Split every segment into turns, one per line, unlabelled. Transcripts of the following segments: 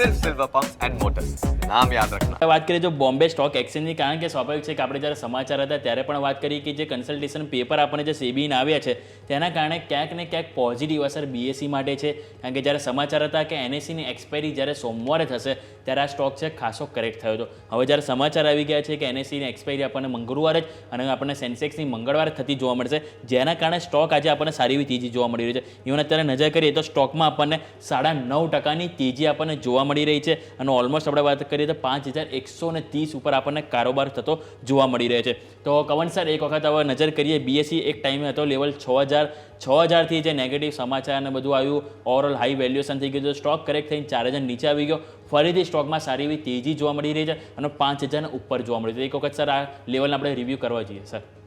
સિર્ફ silver pumps and motors નામ યાદ રાખના.
વાત કરીએ જો બોમ્બે સ્ટોક એક્સચેન્જની કારણ કે સ્વાભાવિક છે કે આપણે જ્યારે સમાચાર હતા ત્યારે પણ વાત કરી કે જે કન્સલ્ટેશન પેપર આપણને જે સેબીને આવ્યા છે, તેના કારણે ક્યાંક ને ક્યાંક પોઝિટિવ અસર બીએસસી માટે છે. કારણ કે જ્યારે સમાચાર હતા કે એનએસીની એક્સપાયરી જ્યારે સોમવારે થશે, ત્યારે આ સ્ટોક છે ખાસો કરેક્ટ થયો હતો. હવે જ્યારે સમાચાર આવી ગયા છે કે એનએસીની એક્સપાયરી આપણને મંગળવારે જ અને આપણને સેન્સેક્સની મંગળવારે થતી જોવા મળશે, જેના કારણે સ્ટોક આજે આપણને સારી એવી તેજી જોવા મળી રહી છે. ઇવન અત્યારે નજર કરીએ તો સ્ટોકમાં આપણને સાડા નવ ટકાની તેજી આપણને જોવા મળી રહી છે અને ઓલમોસ્ટ આપણે વાત કરીએ તો પાંચ હજાર એકસો ને ત્રીસ ઉપર આપણને કારોબાર થતો જોવા મળી રહ્યો છે. તો કવન સર, એક વખત હવે નજર કરીએ બીએસસી એક ટાઈમે હતો લેવલ છ હજાર, છ હજારથી જે નેગેટિવ સમાચાર અને બધું આવ્યું ઓવરઓલ હાઈ વેલ્યુએશન થઈ ગયું તો સ્ટોક કરેક્ટ થઈને ચાર હજાર નીચે આવી ગયો, ફરીથી સ્ટોકમાં સારી એવી તેજી જોવા મળી રહી છે અને પાંચ હજારના ઉપર જોવા મળી છે. એક વખત સર, આ લેવલને આપણે રિવ્યૂ કરવા જોઈએ, સર.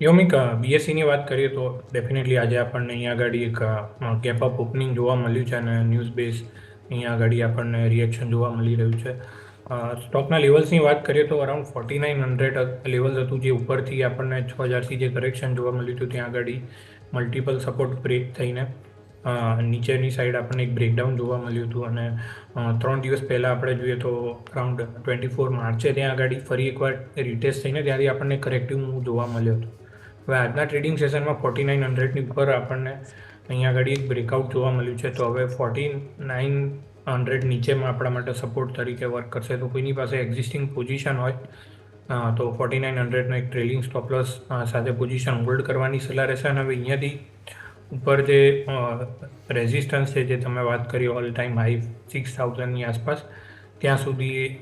યોમિક બીએસસીની વાત કરીએ તો ડેફિનેટલી આજે આપણને અહીંયા આગળ એક ગેપ અપ ઓપનિંગ જોવા મળ્યું છે અને ન્યૂઝ બેઝ અહીંયા આગળ આપણને રિએક્શન જોવા મળી રહ્યું છે. સ્ટોકના લેવલ્સની વાત કરીએ તો around forty nine hundred levels હતું જે ઉપરથી આપણને છ હજારથી જે કરેક્શન જોવા મળ્યું હતું ત્યાં આગળ મલ્ટિપલ સપોર્ટ બ્રેક થઈને નીચેની સાઈડ આપણને એક બ્રેકડાઉન જોવા મળ્યું હતું અને ત્રણ દિવસ પહેલાં આપણે જોઈએ તો અરાઉન્ડ ટ્વેન્ટી ફોર માર્ચે ત્યાં આગળ ફરી એકવાર રિટેસ્ટ થઈને ત્યાંથી આપણને કરેક્ટિવ મૂવ જોવા મળ્યો હતો. હવે આજના ટ્રેડિંગ સેશનમાં ફોર્ટી નાઇન હંડ્રેડની ઉપર આપણને અહીંયા આગળ એક બ્રેકઆઉટ જોવા મળ્યું છે. તો હવે ફોર્ટી નાઇન હંડ્રેડ નીચેમાં આપણા માટે સપોર્ટ તરીકે વર્ક કરશે. તો કોઈની પાસે એક્ઝિસ્ટિંગ પોઝિશન હોય તો ફોર્ટી નાઇન હંડ્રેડનો એક ટ્રેલિંગ સ્ટોપલસ સાથે પોઝિશન હોલ્ડ કરવાની સલાહ રહેશે. અને હવે અહીંયાથી ઉપર જે રેઝિસ્ટન્સ છે, જે તમે વાત કરી ઓલ ટાઈમ હાઈ સિક્સ થાઉઝન્ડની આસપાસ ત્યાં સુધી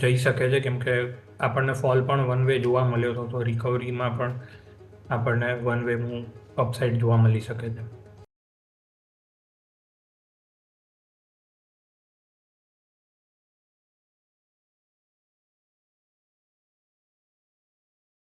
જઈ શકે છે. કેમ કે આપણને ફોલ પણ વન વે જોવા મળ્યો હતો તો રિકવરીમાં પણ આપણને વન વે અપસાઇડ જોવા મળી શકે છે.